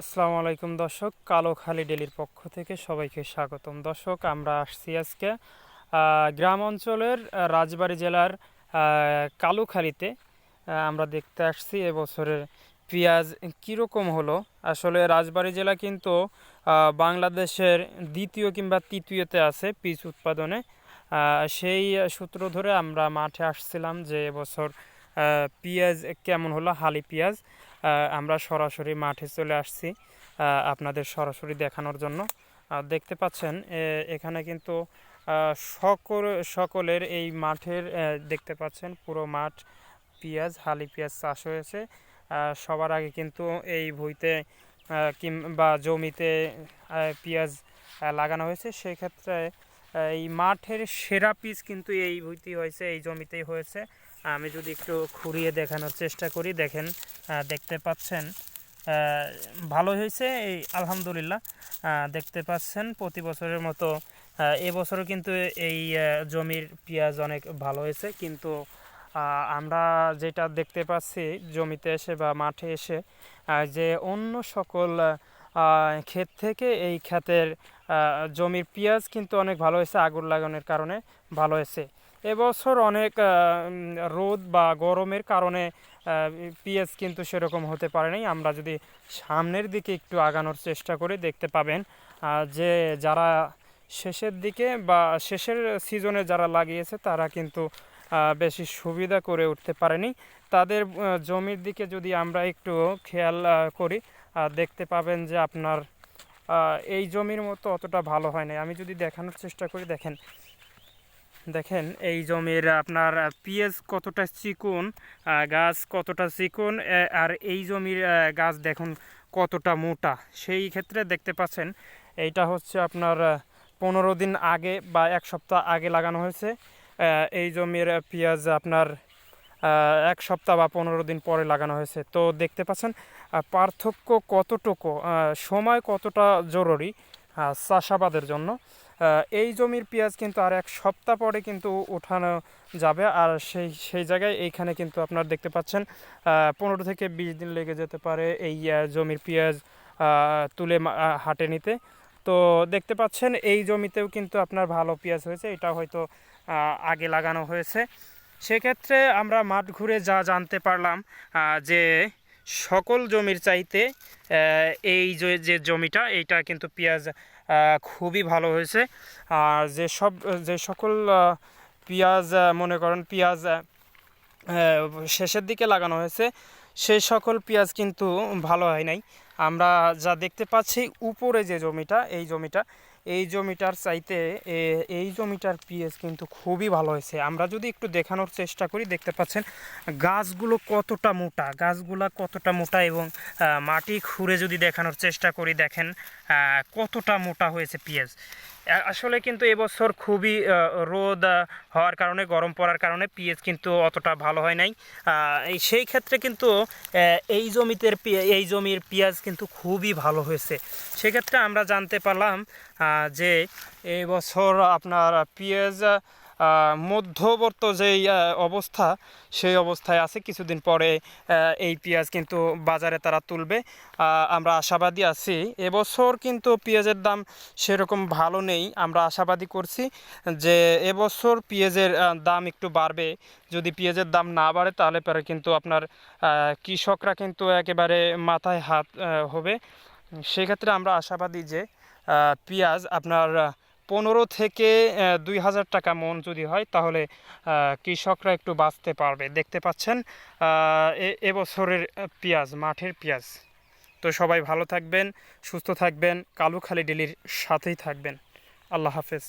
আসসালামু আলাইকুম দর্শক, কালো খালি ডেলির পক্ষ থেকে সবাইকে স্বাগতম। দর্শক, আমরা আসছি আজকে গ্রাম অঞ্চলের রাজবাড়ী জেলার কালুখালীতে। আমরা দেখতে আসছি এবছরের পেঁয়াজ কীরকম হলো। আসলে রাজবাড়ী জেলা কিন্তু বাংলাদেশের দ্বিতীয় কিংবা তৃতীয়তে আছে পিচ উৎপাদনে। সেই সূত্র ধরে আমরা মাঠে আসছিলাম যে এবছর পেঁয়াজ কেমন হলো, হালি পেঁয়াজ। আমরা সরাসরি মাঠে চলে আসছি আপনাদের সরাসরি দেখানোর জন্য। দেখতে পাচ্ছেন এখানে কিন্তু সকল, সকলের এই মাঠের দেখতে পাচ্ছেন পুরো মাঠ পেঁয়াজ, হালি পেঁয়াজ চাষ হয়েছে। সবার আগে কিন্তু এই ভুঁইতে কিংবা জমিতে পেঁয়াজ লাগানো হয়েছে। সেক্ষেত্রে এই মাঠের সেরা পিস কিন্তু এই ভুঁইতেই হয়েছে, এই জমিতেই হয়েছে। আমি যদি একটু ঘুরিয়ে দেখানোর চেষ্টা করি, দেখেন দেখতে পাচ্ছেন। ভালো হয়েছে এই, আলহামদুলিল্লাহ। দেখতে পাচ্ছেন প্রতি বছরের মতো এবছরও কিন্তু এই জমির পেঁয়াজ অনেক ভালো হয়েছে। কিন্তু আমরা যেটা দেখতে পাচ্ছি জমিতে এসে বা মাঠে এসে যে অন্য সকল ক্ষেত থেকে এই ক্ষেতের জমির পেঁয়াজ কিন্তু অনেক ভালো হয়েছে। আগুন লাগানোর কারণে ভালো হয়েছে। এবছর অনেক রোদ বা গরমের কারণে পেঁয়াজ কিন্তু সেরকম হতে পারেনি আমরা যদি সামনের দিকে একটু আগানোর চেষ্টা করি, দেখতে পাবেন যে যারা শেষের দিকে বা শেষের সিজনে যারা লাগিয়েছে, তারা কিন্তু বেশি সুবিধা করে উঠতে পারেনি। তাদের জমির দিকে যদি আমরা একটু খেয়াল করি দেখতে পাবেন যে আপনার এই জমির মতো অতটা ভালো হয় না আমি যদি দেখানোর চেষ্টা করি, দেখেন দেখেন, এই জমির আপনার পেঁয়াজ কতটা চিকুন গাছ কতটা চিকন আর এই জমির গাছ দেখুন কতটা মোটা। সেই ক্ষেত্রে দেখতে পাচ্ছেন, এইটা হচ্ছে আপনার পনেরো দিন আগে বা এক সপ্তাহ আগে লাগানো হয়েছে। এই জমির পেঁয়াজ আপনার এক সপ্তাহ বা পনেরো দিন পরে লাগানো হয়েছে। তো দেখতে পাচ্ছেন পার্থক্য কতটুকু সময় কতটা জরুরি চাষাবাদের জন্য। এই জমির পেঁয়াজ কিন্তু আর এক সপ্তাহ পরে কিন্তু ওঠানো যাবে। আর সেই সেই জায়গায় এইখানে কিন্তু আপনার দেখতে পাচ্ছেন পনেরো থেকে বিশ দিন লেগে যেতে পারে এই জমির পেঁয়াজ তুলে হাটে নিতে। তো দেখতে পাচ্ছেন, এই জমিতেও কিন্তু আপনার ভালো পেঁয়াজ হয়েছে। এটা হয়তো আগে লাগানো হয়েছে। সেক্ষেত্রে আমরা মাঠ ঘুরে যা জানতে পারলাম যে সকল জমির চাইতে এই যে জমিটা, এইটা কিন্তু পেঁয়াজ খুবই ভালো হয়েছে। আর যেসব যে সকল পেঁয়াজ মনে করেন পেঁয়াজ শেষের দিকে লাগানো হয়েছে, সেই সকল পেঁয়াজ কিন্তু ভালো হয় নাই। আমরা যা দেখতে পাচ্ছি, উপরে যে জমিটা, এই জমিটা এই জমিটার চাইতে এই জমিটার পিএস কিন্তু খুবই ভালো হয়েছে। আমরা যদি একটু দেখানোর চেষ্টা করি, দেখতে পাচ্ছেন, গাছগুলো কতটা মোটা, গাছগুলো কতটা মোটা এবং মাটি খুঁড়ে যদি দেখানোর চেষ্টা করি, দেখেন কতটা মোটা হয়েছে আ- আসলে কিন্তু এবছর খুবই রোদ হওয়ার কারণে, গরম পড়ার কারণে পিএস কিন্তু অতটা ভালো হয় নাই। সেই ক্ষেত্রে কিন্তু এই জমিতে এই জমির পেঁয়াজ কিন্তু খুবই ভালো হয়েছে। সেক্ষেত্রে আমরা জানতে পারলাম যে এবছর আপনার পেঁয়াজ মধ্যবর্ত যেই অবস্থা, সেই অবস্থায় আছে। কিছুদিন পরে এই পেঁয়াজ কিন্তু বাজারে তারা তুলবে। আমরা আশাবাদী আছি। এবছর কিন্তু পেঁয়াজের দাম সেরকম ভালো নেই। আমরা আশাবাদী করছি যে এবছর পেঁয়াজের দাম একটু বাড়বে। যদি পেঁয়াজের দাম না বাড়ে, তাহলে পরে কিন্তু আপনার কৃষকরা কিন্তু একেবারে মাথায় হাত হবে। সেক্ষেত্রে আমরা আশাবাদী যে পেঁয়াজ আপনার পনেরো থেকে দুই হাজার টাকা মন যদি হয়, তাহলে কৃষকরা একটু বাঁচতে পারবে। দেখতে পাচ্ছেন এবছরের পেঁয়াজ, মাঠের পেঁয়াজ। তো সবাই ভালো থাকবেন, সুস্থ থাকবেন, কালুখালি ডেলির সাথেই থাকবেন। আল্লাহ হাফেজ।